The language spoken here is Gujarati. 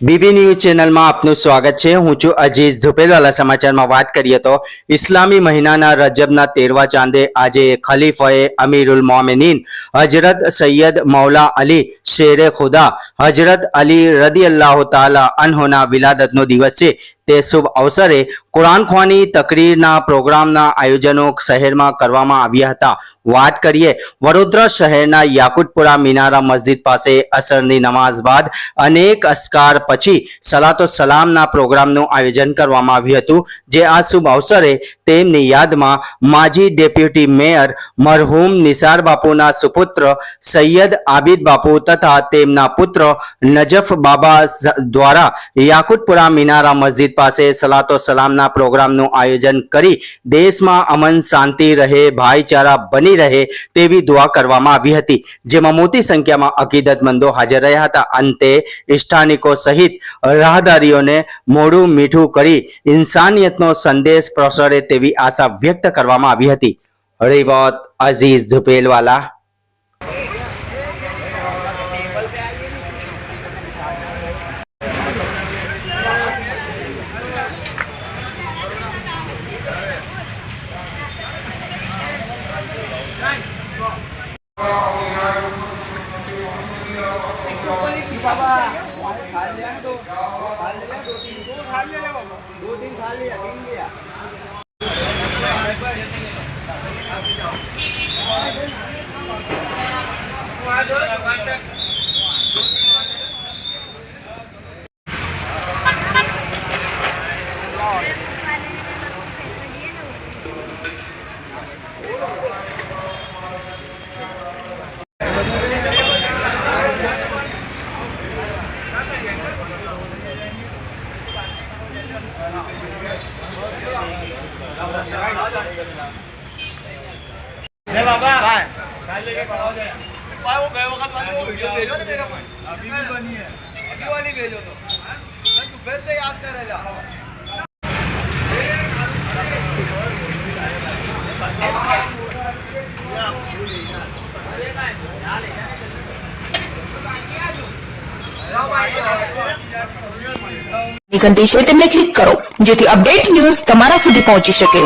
બીબી ન્યૂઝ ચેનલમાં આપનું સ્વાગત છે. હું છું અજીઝ ઝુપેલવાલા સમાચારમાં વાત કરીએ તો ઇસ્લામી મહિનાના રજબના તેરવા ચાંદે આજે ખલીફાએ અમીરુલ મોમિનીન, હજરત સૈયદ મૌલા અલી શેરે ખુદા, હજરત અલી રદિયલ્લાહુ તાલા અનહોના વિલાદતનો દિવસ છે. તે શુભ અવસરે કુરાન ખ્વાની તકરીરના પ્રોગ્રામના આયોજનો શહેરમાં કરવામાં આવ્યા હતા. વાત કરીએ, વડોદરા શહેરના યાકુટપુરા મિનારા મસ્જિદ પાસે અસરની નમાઝ બાદ અનેક અસ્કાર પછી સલાતો સલામના પ્રોગ્રામનું આયોજન કરવામાં આવ્યું હતું. જે આ શુભ અવસરે તેમની યાદમાં માજી ડેપ્યુટી મેયર મરહુમ નિસાર બાપુના સુપુત્ર સૈયદ આબિદ બાપુ તથા તેમના પુત્ર નજફ બાબા દ્વારા યાકુતપુરા મિનારા મસ્જિદ પાસે સલાતો સલામના પ્રોગ્રામનું આયોજન કરી દેશમાં અમન શાંતિ રહે, ભાઈચારા બની રહે તેવી દુઆ કરવામાં આવી હતી. જેમાં મોટી સંખ્યામાં અકીદતમંદો હાજર રહ્યા હતા. અંતે ઇષ્ઠાનિકો સહિત રાહદારીઓને મોડું મીઠું કરી ઇન્સાનિયતનો સંદેશ પ્રસરે તેવી આશા વ્યક્ત કરવામાં આવી હતી. રિવત અઝીઝ ઝુપેલવાલા. साल लिया तो साल लिया दो तीन दो साल ले लिया दो तीन साल लिया तीन लिया आ जाओ લે બાબા કાલે કે કરાવો દે પાવો ગયો વખત વાળો વિડિયો ભેજો ને મેરા કોઈ અભી भी बनी है अभी वाली भेजो तो मैं तू फिर से याद कर जा ઘંટી છે તેમને ક્લિક કરો જેથી અપડેટ ન્યૂઝ તમારા સુધી પહોંચી શકે.